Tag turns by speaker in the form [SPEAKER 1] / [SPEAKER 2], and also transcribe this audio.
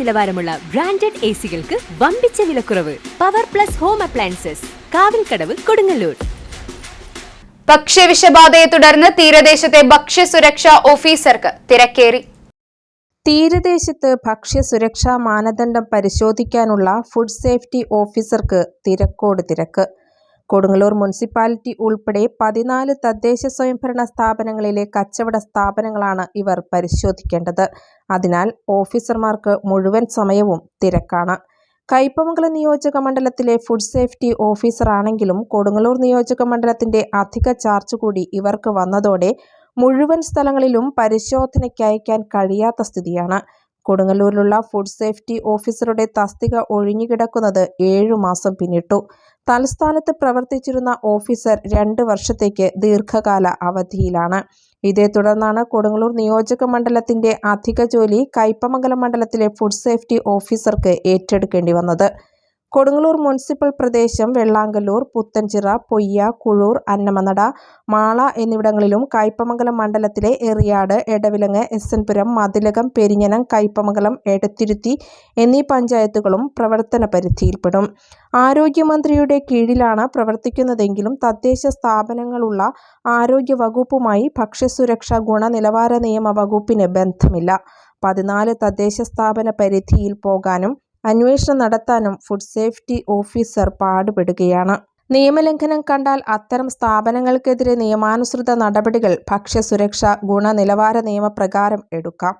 [SPEAKER 1] നിലവാരമുള്ള branded A സികൾക്ക് വമ്പിച്ച വിലക്കുറവ്. Power plus home appliances Kavilkadavu Kodungallur.
[SPEAKER 2] ഭക്ഷ്യവിഷബാധയെ തുടർന്ന് തീരദേശത്തെ ഭക്ഷ്യസുരക്ഷാ ഓഫീസർക്ക് തിരക്കേറി.
[SPEAKER 3] തീരദേശത്ത് ഭക്ഷ്യസുരക്ഷാ മാനദണ്ഡം പരിശോധിക്കാനുള്ള ഫുഡ് സേഫ്റ്റി ഓഫീസർക്ക് തിരക്കോട് തിരക്ക്. കൊടുങ്ങല്ലൂർ മുനിസിപ്പാലിറ്റി ഉൾപ്പെടെ പതിനാല് തദ്ദേശ സ്വയംഭരണ സ്ഥാപനങ്ങളിലെ കച്ചവട സ്ഥാപനങ്ങളാണ് ഇവർ പരിശോധിക്കേണ്ടത്. അതിനാൽ ഓഫീസർമാർക്ക് മുഴുവൻ സമയവും തിരക്കാണ്. കയ്പമംഗലം നിയോജക മണ്ഡലത്തിലെ ഫുഡ് സേഫ്റ്റി ഓഫീസറാണെങ്കിലും കൊടുങ്ങല്ലൂർ നിയോജക മണ്ഡലത്തിന്റെ അധിക ചാർജ് കൂടി ഇവർക്ക് വന്നതോടെ മുഴുവൻ സ്ഥലങ്ങളിലും പരിശോധനയ്ക്ക് അയക്കാൻ കഴിയാത്ത സ്ഥിതിയാണ്. കൊടുങ്ങല്ലൂരിലുള്ള ഫുഡ് സേഫ്റ്റി ഓഫീസറുടെ തസ്തിക ഒഴിഞ്ഞുകിടക്കുന്നത് ഏഴു മാസം പിന്നിട്ടു. തലസ്ഥാനത്ത് പ്രവർത്തിച്ചിരുന്ന ഓഫീസർ രണ്ട് വർഷത്തേക്ക് ദീർഘകാല അവധിയിലാണ്. ഇതേ തുടർന്നാണ് കൊടുങ്ങല്ലൂർ നിയോജക മണ്ഡലത്തിന്റെ അധിക ജോലി കയ്പമംഗലം മണ്ഡലത്തിലെ ഫുഡ് സേഫ്റ്റി ഓഫീസർക്ക് ഏറ്റെടുക്കേണ്ടി വന്നത്. കൊടുങ്ങല്ലൂർ മുനിസിപ്പൽ പ്രദേശം വെള്ളാങ്കല്ലൂർ പുത്തൻചിറ പൊയ്യ കുഴൂർ അന്നമനട മാള എന്നിവിടങ്ങളിലും കയ്പമംഗലം മണ്ഡലത്തിലെ എറിയാട് എടവിലങ്ങ് എസ് എൻപുരം മതിലകം പെരിഞ്ഞനം കയ്പമംഗലം എടത്തിരുത്തി എന്നീ പഞ്ചായത്തുകളും പ്രവർത്തന പരിധിയിൽപ്പെടും. ആരോഗ്യമന്ത്രിയുടെ കീഴിലാണ് പ്രവർത്തിക്കുന്നതെങ്കിലും തദ്ദേശ സ്ഥാപനങ്ങളുള്ള ആരോഗ്യ വകുപ്പുമായി ഭക്ഷ്യസുരക്ഷ ഗുണനിലവാര നിയമ വകുപ്പിന് ബന്ധമില്ല. പതിനാല് തദ്ദേശ സ്ഥാപന പരിധിയിൽ പോകാനും അന്വേഷണം നടത്താനും ഫുഡ് സേഫ്റ്റി ഓഫീസർ പാടുപെടുകയാണ്. നിയമലംഘനം കണ്ടാൽ അത്തരം സ്ഥാപനങ്ങൾക്കെതിരെ നിയമാനുസൃത നടപടികൾ ഭക്ഷ്യസുരക്ഷാ ഗുണനിലവാര നിയമപ്രകാരം എടുക്കാം.